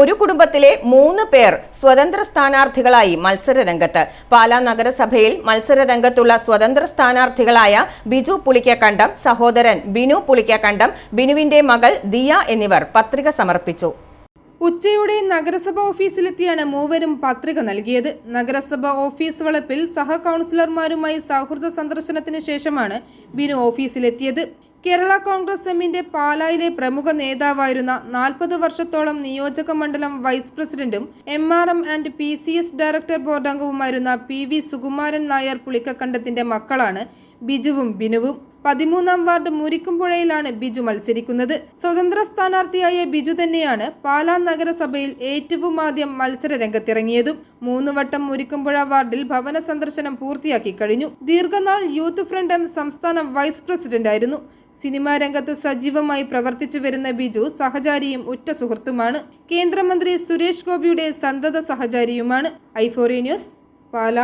ഒരു കുടുംബത്തിലെ മൂന്ന് പേർ സ്വതന്ത്ര സ്ഥാനാർത്ഥികളായി മത്സര രംഗത്ത് പാലാ നഗരസഭയിൽ മത്സര രംഗത്തുള്ള സ്വതന്ത്ര സ്ഥാനാർത്ഥികളായ ബിജു പുളിക്കക്കണ്ടം സഹോദരൻ ബിനു പുളിക്കക്കണ്ടം ബിനുവിന്റെ മകൾ ദിയ എന്നിവർ പത്രിക സമർപ്പിച്ചു. ഉച്ചയോടെ നഗരസഭ ഓഫീസിലെത്തിയാണ് മൂവരും പത്രിക നൽകിയത്. നഗരസഭ ഓഫീസ് വളപ്പിൽ സഹ കൗൺസിലർമാരുമായി സൗഹൃദ സന്ദർശനത്തിന് ശേഷമാണ് ബിനു ഓഫീസിലെത്തിയത്. കേരള കോൺഗ്രസ് എമ്മിന്റെ പാലായിലെ പ്രമുഖ നേതാവായിരുന്ന നാൽപ്പത് വർഷത്തോളം നിയോജക മണ്ഡലം വൈസ് പ്രസിഡന്റും M R M and P C S director board അംഗവുമായിരുന്ന P V Sukumaran Nair പുളിക്കക്കണ്ടത്തിന്റെ മക്കളാണ് ബിജുവും ബിനുവും. പതിമൂന്നാം വാർഡ് മുരിക്കുംപുഴയിലാണ് ബിജു മത്സരിക്കുന്നത്. സ്വതന്ത്ര സ്ഥാനാർത്ഥിയായ ബിജു തന്നെയാണ് പാലാ നഗരസഭയിൽ ഏറ്റവും ആദ്യം മത്സര രംഗത്തിറങ്ങിയതും മൂന്ന് വട്ടം മുരിക്കുംപുഴ വാർഡിൽ ഭവന സന്ദർശനം പൂർത്തിയാക്കി കഴിഞ്ഞു. ദീർഘനാൾ യൂത്ത് ഫ്രണ്ട് എം സംസ്ഥാന വൈസ് പ്രസിഡന്റായിരുന്നു. സിനിമാ രംഗത്ത് സജീവമായി പ്രവർത്തിച്ചു വരുന്ന ബിജു സഹചാരിയും ഉറ്റ സുഹൃത്തുമാണ്. കേന്ദ്രമന്ത്രി സുരേഷ് ഗോപിയുടെ സന്തത സഹചാരിയുമാണ്. ഐഫോറി ന്യൂസ് പാല.